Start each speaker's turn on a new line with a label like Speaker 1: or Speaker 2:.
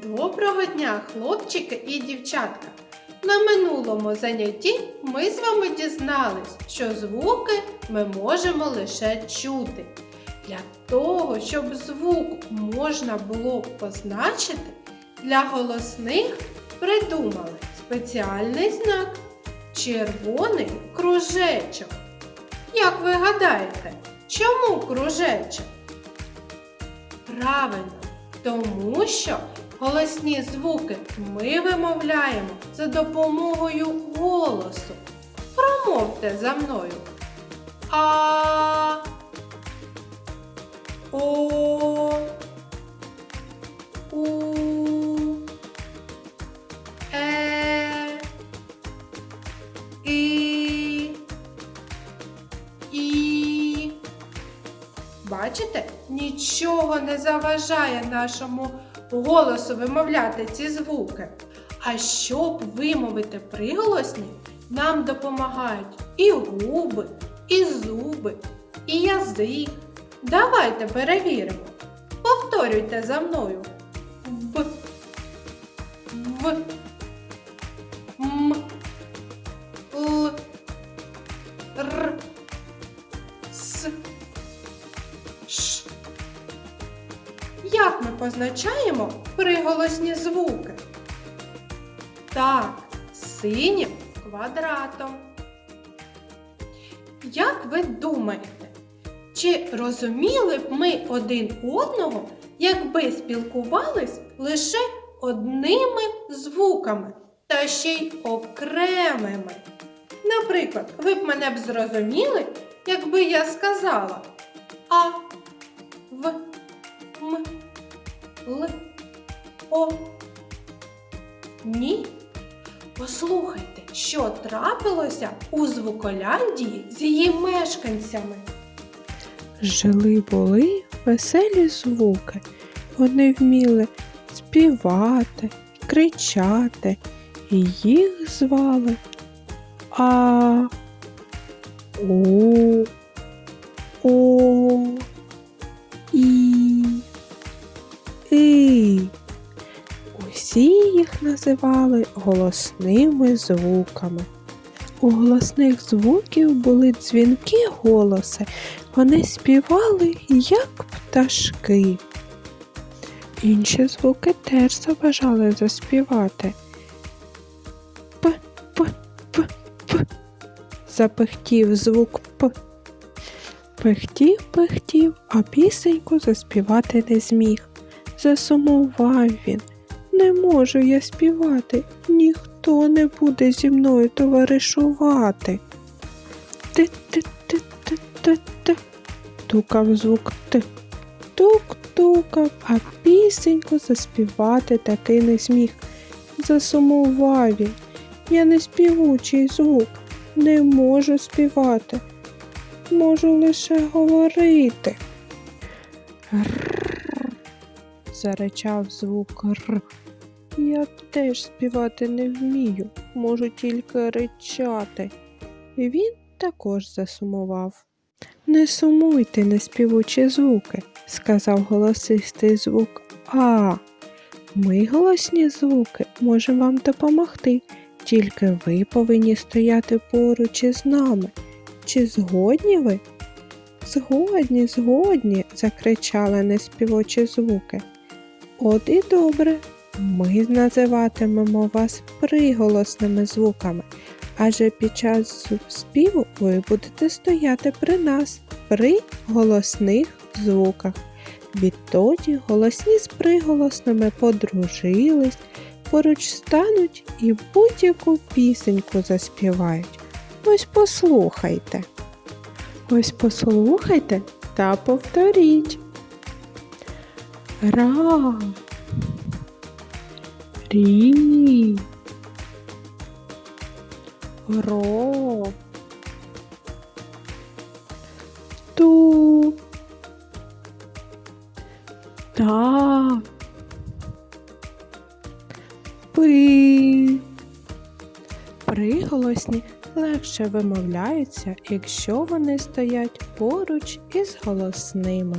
Speaker 1: Доброго дня, хлопчики і дівчатка! На минулому занятті ми з вами дізнались, що звуки ми можемо лише чути. Для того, щоб звук можна було позначити, для голосних придумали спеціальний знак червоний кружечок. Як ви гадаєте, чому кружечок? Правильно, тому що голосні звуки ми вимовляємо за допомогою голосу. Промовте за мною. А. О. У. Е. І. І. Бачите, нічого не заважає нашому голосу вимовляти ці звуки. А щоб вимовити приголосні, нам допомагають і губи, і зуби, і язик. Давайте перевіримо. Повторюйте за мною. В. В. позначаємо приголосні звуки? Так, синім квадратом. Як ви думаєте, чи розуміли б ми один одного, якби спілкувались лише одними звуками та ще й окремими? Наприклад, ви б мене б зрозуміли, якби я сказала А, В, М, Л, О. Ні. Послухайте, що трапилося у звуколяндії з її мешканцями.
Speaker 2: Жили були веселі звуки. Вони вміли співати, кричати, і їх звали А, У, О, І. Усі їх називали голосними звуками. У голосних звуків були дзвінки голоси, вони співали, як пташки. Інші звуки теж заважали заспівати. П, п, п, п. Запихтів звук П. Пихтів, пихтів, а пісеньку заспівати не зміг. Засумував він. Не можу я співати, ніхто не буде зі мною товаришувати. Ти-ти-ти-ти-ти-ти. Тукав звук Т. Тук-тукав, а пісеньку заспівати таки не зміг. Засумував він. Я не співучий звук, не можу співати. Можу лише говорити. Рррр. Заричав звук Р. Я теж співати не вмію, можу тільки ричати. І він також засумував. Не сумуйте, неспівучі звуки, сказав голосистий звук А. Ми, голосні звуки, можемо вам допомогти, тільки ви повинні стояти поруч із нами. Чи згодні ви? Згодні, згодні, закричали неспівочі звуки. От і добре, ми називатимемо вас приголосними звуками, адже під час співу ви будете стояти при нас при голосних звуках. Відтоді голосні з приголосними подружились, поруч стануть і будь-яку пісеньку заспівають. Ось послухайте. Ось послухайте та повторіть. Ра. Рі. Ро. Ту. Та. Пи. Приголосні легше вимовляються, якщо вони стоять поруч із голосними.